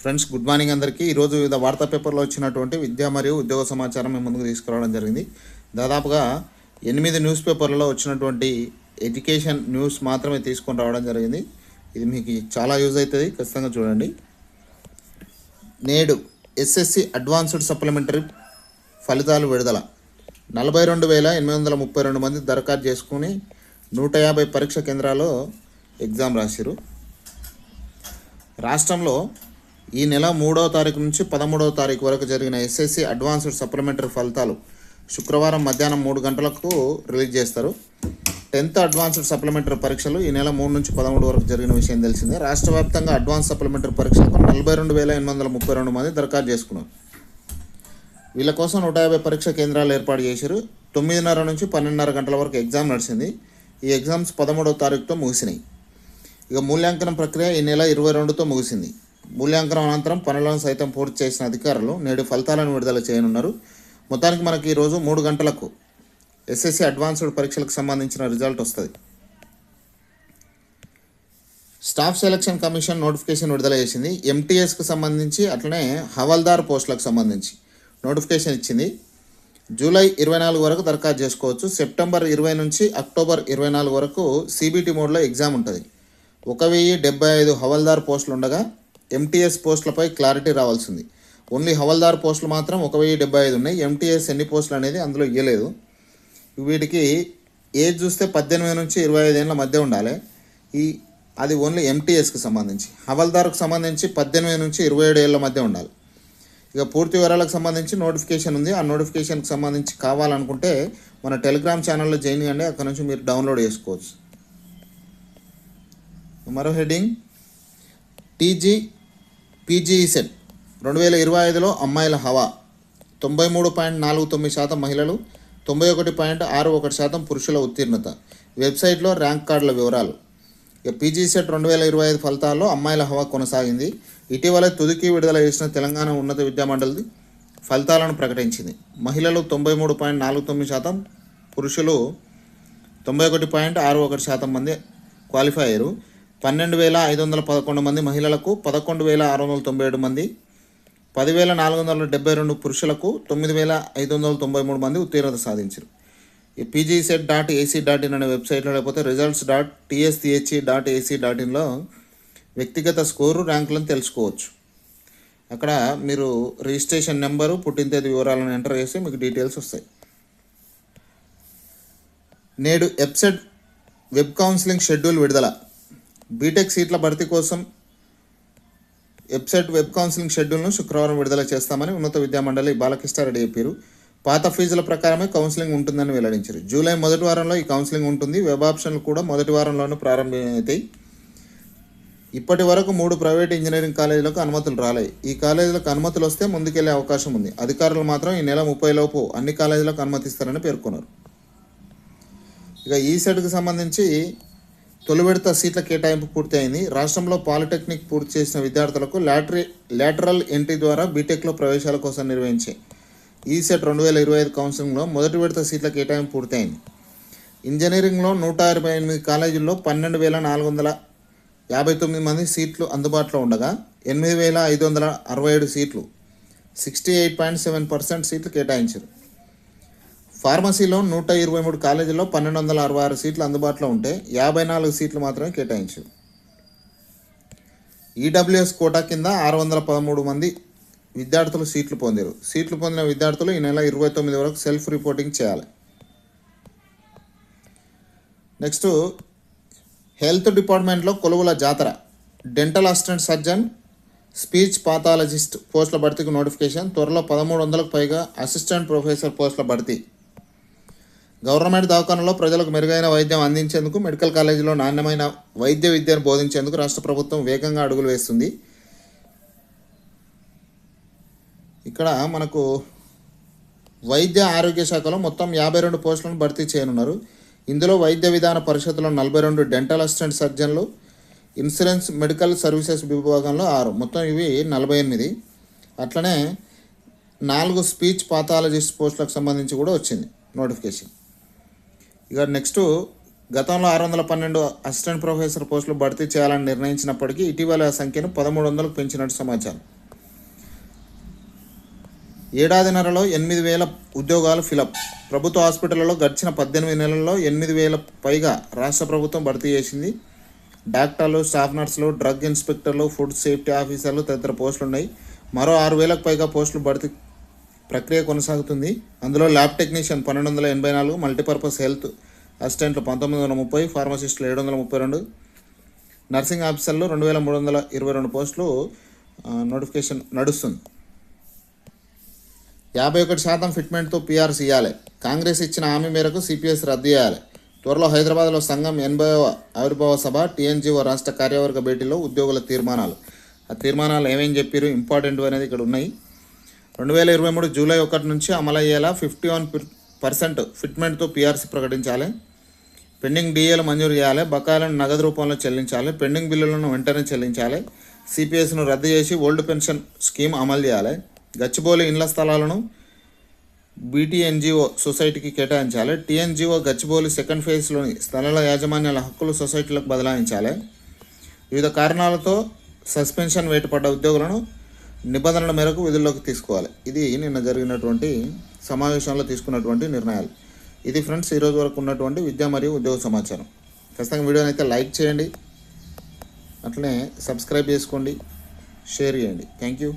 Friends good morning అందరికీ. ఈరోజు వివిధ వార్తా పేపర్లో వచ్చినటువంటి విద్య మరియు ఉద్యోగ సమాచారం మేము ముందుకు తీసుకురావడం జరిగింది. దాదాపుగా ఎనిమిది న్యూస్ పేపర్లలో వచ్చినటువంటి ఎడ్యుకేషన్ న్యూస్ మాత్రమే తీసుకొని రావడం జరిగింది. ఇది మీకు చాలా యూజ్ అవుతుంది. ఖచ్చితంగా చూడండి. నేడు ఎస్ఎస్సి అడ్వాన్స్డ్ సప్లిమెంటరీ ఫలితాలు విడుదల. నలభై రెండు వేల ఎనిమిది వందల ముప్పై రెండు మంది దరఖాస్తు చేసుకుని నూట యాభై పరీక్ష కేంద్రాల్లో ఎగ్జామ్ రాసిరు రాష్ట్రంలో ఈ నెల మూడవ తారీఖు నుంచి పదమూడవ తారీఖు వరకు జరిగిన ఎస్ఎస్సి అడ్వాన్స్డ్ సప్లిమెంటరీ ఫలితాలు శుక్రవారం మధ్యాహ్నం మూడు గంటలకు రిలీజ్ చేస్తారు. టెన్త్ అడ్వాన్స్డ్ సప్లిమెంటరీ పరీక్షలు ఈ నెల మూడు నుంచి పదమూడు వరకు జరిగిన విషయం తెలిసిందే. రాష్ట్ర వ్యాప్తంగా అడ్వాన్స్ సప్లిమెంటరీ పరీక్షలకు నలభై రెండు వేల ఎనిమిది వందల ముప్పై రెండు మంది దరఖాస్తు చేసుకున్నారు. వీళ్ళ కోసం నూట యాభై పరీక్ష కేంద్రాలు ఏర్పాటు చేశారు. తొమ్మిదిన్నర నుంచి పన్నెండున్నర గంటల వరకు ఎగ్జామ్ నడిచింది. ఈ ఎగ్జామ్స్ పదమూడవ తారీఖుతో ముగిసినాయి. ఇక మూల్యాంకనం ప్రక్రియ ఈ నెల ఇరవై రెండుతో ముగిసింది. మూల్యాంకనం అనంతరం పనులను సైతం పూర్తి చేసిన అధికారులు నేడు ఫలితాలను విడుదల చేయనున్నారు. మొత్తానికి మనకి ఈరోజు మూడు గంటలకు ఎస్ఎస్సి అడ్వాన్స్డ్ పరీక్షలకు సంబంధించిన రిజల్ట్ వస్తుంది. స్టాఫ్ సెలక్షన్ కమిషన్ నోటిఫికేషన్ విడుదల చేసింది. ఎంటీఎస్కి సంబంధించి అట్లనే హవల్దార్ పోస్టులకు సంబంధించి నోటిఫికేషన్ ఇచ్చింది. జూలై ఇరవై నాలుగు వరకు దరఖాస్తు చేసుకోవచ్చు. సెప్టెంబర్ ఇరవై నుంచి అక్టోబర్ ఇరవై నాలుగు వరకు సిబిటి మోడ్లో ఎగ్జామ్ ఉంటుంది. ఒక వెయ్యి డెబ్బై ఐదు హవల్దార్ పోస్టులు ఉండగా ఎంటీఎస్ పోస్టులపై క్లారిటీ రావాల్సింది. ఓన్లీ హవల్దార్ పోస్టులు మాత్రం ఒక వెయ్యి డెబ్బై ఐదు ఉన్నాయి. ఎంటీఎస్ ఎన్ని పోస్టులు అనేది అందులో ఇవ్వలేదు వీటికి ఏజ్ చూస్తే పద్దెనిమిది నుంచి ఇరవై ఐదేళ్ళ మధ్య ఉండాలి. ఈ అది ఓన్లీ ఎంటీఎస్కి సంబంధించి. హవల్దార్కు సంబంధించి పద్దెనిమిది నుంచి ఇరవై ఏడు ఏళ్ళ మధ్య ఉండాలి. ఇక పూర్తి వివరాలకు సంబంధించి నోటిఫికేషన్ ఉంది. ఆ నోటిఫికేషన్కి సంబంధించి కావాలనుకుంటే మన టెలిగ్రామ్ ఛానల్లో జాయిన్ అయ్యండి అక్కడ నుంచి మీరు డౌన్లోడ్ చేసుకోవచ్చు. మరో హెడ్డింగ్ టీజీ పీజీఈ సెట్ రెండు వేల ఇరవై ఐదులో అమ్మాయిల హవా తొంభై మూడు పాయింట్ నాలుగు తొమ్మిది శాతం మహిళలు తొంభై ఒకటి పాయింట్ ఆరు ఒకటి శాతం పురుషుల ఉత్తీర్ణత. వెబ్సైట్లో ర్యాంక్ కార్డుల వివరాలు. ఇక పీజీ సెట్ రెండు వేల ఇరవై ఐదు ఫలితాల్లో అమ్మాయిల హవా కొనసాగింది. ఇటీవల తుదికి విడుదల చేసిన తెలంగాణ ఉన్నత విద్యామండలి ఫలితాలను ప్రకటించింది. మహిళలు తొంభై మూడు పాయింట్ నాలుగు తొమ్మిది శాతం పురుషులు తొంభై ఒకటి పాయింట్ ఆరు ఒకటి శాతం మంది క్వాలిఫై అయ్యారు. పన్నెండు వేల ఐదు వందల పదకొండు మంది మహిళలకు పదకొండు వేల ఆరు వందల తొంభై ఏడు మంది పదివేల నాలుగు వందల డెబ్బై రెండు పురుషులకు తొమ్మిది వేల ఐదు వందల తొంభై మూడు మంది ఉత్తీర్ణత సాధించారు. ఈ PGCET dot A C dot in వెబ్సైట్లో లేకపోతే results dot TSCHE dot A C ఇన్లో వ్యక్తిగత స్కోరు ర్యాంకులను తెలుసుకోవచ్చు. అక్కడ మీరు రిజిస్ట్రేషన్ నెంబరు పుట్టిన తేదీ వివరాలను ఎంటర్ చేసి మీకు డీటెయిల్స్ వస్తాయి. నేడు ఎప్సెట్ వెబ్ కౌన్సిలింగ్ షెడ్యూల్ విడుదల. బీటెక్ సీట్ల భర్తీ కోసం వెబ్సైట్ వెబ్ కౌన్సిలింగ్ షెడ్యూల్ను శుక్రవారం విడుదల చేస్తామని ఉన్నత విద్యామండలి బాలకృష్ణారెడ్డి చెప్పారు. పాత ఫీజుల ప్రకారమే కౌన్సిలింగ్ ఉంటుందని వెల్లడించారు. జూలై మొదటి వారంలో ఈ కౌన్సిలింగ్ ఉంటుంది. వెబ్ ఆప్షన్లు కూడా మొదటి వారంలోనూ ప్రారంభమవుతాయి. ఇప్పటి వరకు మూడు ప్రైవేట్ ఇంజనీరింగ్ కాలేజీలకు అనుమతులు రాలేదు. ఈ కాలేజీలకు అనుమతులు వస్తే ముందుకెళ్ళే అవకాశం ఉంది. అధికారులు మాత్రం ఈ నెల ముప్పై లోపు అన్ని కాలేజీలకు అనుమతిస్తారని పేర్కొన్నారు. ఇక ఈ సెట్కి సంబంధించి తొలి విడత సీట్ల కేటాయింపు పూర్తయింది. రాష్ట్రంలో పాలిటెక్నిక్ పూర్తి చేసిన విద్యార్థులకు లాటరీ లాటరల్ ఎంట్రీ ద్వారా బీటెక్లో ప్రవేశాల కోసం నిర్వహించే ఈ సెట్ రెండు వేల ఇరవై ఐదు కౌన్సిలింగ్లో మొదటి విడత సీట్ల కేటాయింపు పూర్తయింది. ఇంజనీరింగ్లో నూట అరవై ఎనిమిది కాలేజీల్లో పన్నెండు వేల నాలుగు వందల యాభై తొమ్మిది మంది సీట్లు అందుబాటులో ఉండగా ఎనిమిది వేల ఐదు వందల అరవై ఏడు సీట్లు sixty eight point seven percent సీట్లు కేటాయించారు. ఫార్మసీలో నూట ఇరవై మూడు కాలేజీల్లో పన్నెండు వందల అరవై ఆరు సీట్లు అందుబాటులో ఉంటే యాభై నాలుగు సీట్లు మాత్రమే కేటాయించు. ఈడబ్ల్యూఎస్ కోటా కింద ఆరు వందల పదమూడు మంది విద్యార్థులు సీట్లు పొందారు. సీట్లు పొందిన విద్యార్థులు ఈ నెల ఇరవై తొమ్మిది వరకు సెల్ఫ్ రిపోర్టింగ్ చేయాలి. నెక్స్ట్ హెల్త్ డిపార్ట్మెంట్లో కొలువుల జాతర. Dental assistant surgeon speech pathologist పోస్టుల భర్తీకి నోటిఫికేషన్ త్వరలో పదమూడు వందలకు పైగా అసిస్టెంట్ ప్రొఫెసర్ పోస్టుల భర్తీ. గవర్నమెంట్ దవాఖానలో ప్రజలకు మెరుగైన వైద్యం అందించేందుకు మెడికల్ కాలేజీలో నాణ్యమైన వైద్య విద్యను బోధించేందుకు రాష్ట్ర ప్రభుత్వం వేగంగా అడుగులు వేస్తుంది. ఇక్కడ మనకు వైద్య ఆరోగ్య శాఖలో మొత్తం యాభై రెండు పోస్టులను భర్తీ చేయనున్నారు. ఇందులో వైద్య విధాన పరిషత్లో నలభై రెండు డెంటల్ అసిస్టెంట్ సర్జన్లు ఇన్సూరెన్స్ మెడికల్ సర్వీసెస్ విభాగంలో ఆరు. మొత్తం ఇవి నలభై ఎనిమిది. అట్లనే నాలుగు స్పీచ్ పాథాలజిస్ట్ పోస్టులకు సంబంధించి కూడా వచ్చింది నోటిఫికేషన్. ఇక నెక్స్ట్ గతంలో ఆరు వందల పన్నెండు అసిస్టెంట్ ప్రొఫెసర్ పోస్టులు భర్తీ చేయాలని నిర్ణయించినప్పటికీ ఇటీవల సంఖ్యను పదమూడు వందలకు పెంచినట్టు సమాచారం. ఏడాదిన్నరలో ఎనిమిది వేల ఉద్యోగాలు ఫిలప్. ప్రభుత్వ హాస్పిటళ్ళలో గడిచిన పద్దెనిమిది నెలల్లో ఎనిమిది వేల పైగా రాష్ట్ర ప్రభుత్వం భర్తీ చేసింది. డాక్టర్లు స్టాఫ్ నర్సులు డ్రగ్ ఇన్స్పెక్టర్లు ఫుడ్ సేఫ్టీ ఆఫీసర్లు తదితర పోస్టులు ఉన్నాయి మరో ఆరు వేలకు పైగా పోస్టులు భర్తీ ప్రక్రియ కొనసాగుతుంది. అందులో ల్యాబ్ టెక్నీషియన్ పన్నెండు వందల ఎనభై నాలుగు మల్టీపర్పస్ హెల్త్ అసిస్టెంట్లు పంతొమ్మిది వందల ముప్పై ఫార్మసిస్టులు ఏడు వందల ముప్పై రెండు నర్సింగ్ ఆఫీసర్లు రెండు వేల మూడు వందల ఇరవై రెండు పోస్టులు నోటిఫికేషన్ నడుస్తుంది. యాభై ఒకటి శాతం ఫిట్మెంట్తో పీఆర్సీ ఇవ్వాలి కాంగ్రెస్ ఇచ్చిన హామీ మేరకు సిపిఎస్ రద్దు చేయాలి. త్వరలో హైదరాబాద్లో సంఘం ఎనభైవ ఆవిర్భావ సభ టీఎన్జీఓ రాష్ట్ర కార్యవర్గ భేటీలో ఉద్యోగుల తీర్మానాలు. ఆ తీర్మానాలు ఏమేం చెప్పారు ఇంపార్టెంట్ అనేది ఇక్కడ ఉన్నాయి. రెండు వేల ఇరవై మూడు జూలై ఒకటి నుంచి అమలయ్యేలా ఫిఫ్టీ వన్ పర్సెంట్ ఫిట్మెంట్తో పీఆర్సీ ప్రకటించాలి. పెండింగ్ డిఏలు మంజూరు చేయాలి. బకాయిలను నగదు రూపంలో చెల్లించాలి. పెండింగ్ బిల్లులను వెంటనే చెల్లించాలి. సిపిఎస్ను రద్దు చేసి ఓల్డ్ పెన్షన్ స్కీమ్ అమలు చేయాలి. గచ్చిబౌలి ఇండ్ల స్థలాలను బీటీఎన్జిఓ సొసైటీకి కేటాయించాలి. టీఎన్జిఓ గచ్చిబౌలి సెకండ్ ఫేజ్లోని స్థలాల యాజమాన్యాల హక్కులు సొసైటీలకు బదలాయించాలి. వివిధ కారణాలతో సస్పెన్షన్ వేటుపడ్డ ఉద్యోగులను నిబంధనల మేరకు విధుల్లోకి తీసుకోవాలి. ఇది నిన్న జరిగినటువంటి సమావేశంలో తీసుకున్నటువంటి నిర్ణయాలు. ఇది ఫ్రెండ్స్ ఈరోజు వరకు ఉన్నటువంటి విద్య మరియు ఉద్యోగ సమాచారం. ఖచ్చితంగా వీడియోని అయితే లైక్ చేయండి. అట్లనే సబ్స్క్రైబ్ చేసుకోండి. షేర్ చేయండి. Thank you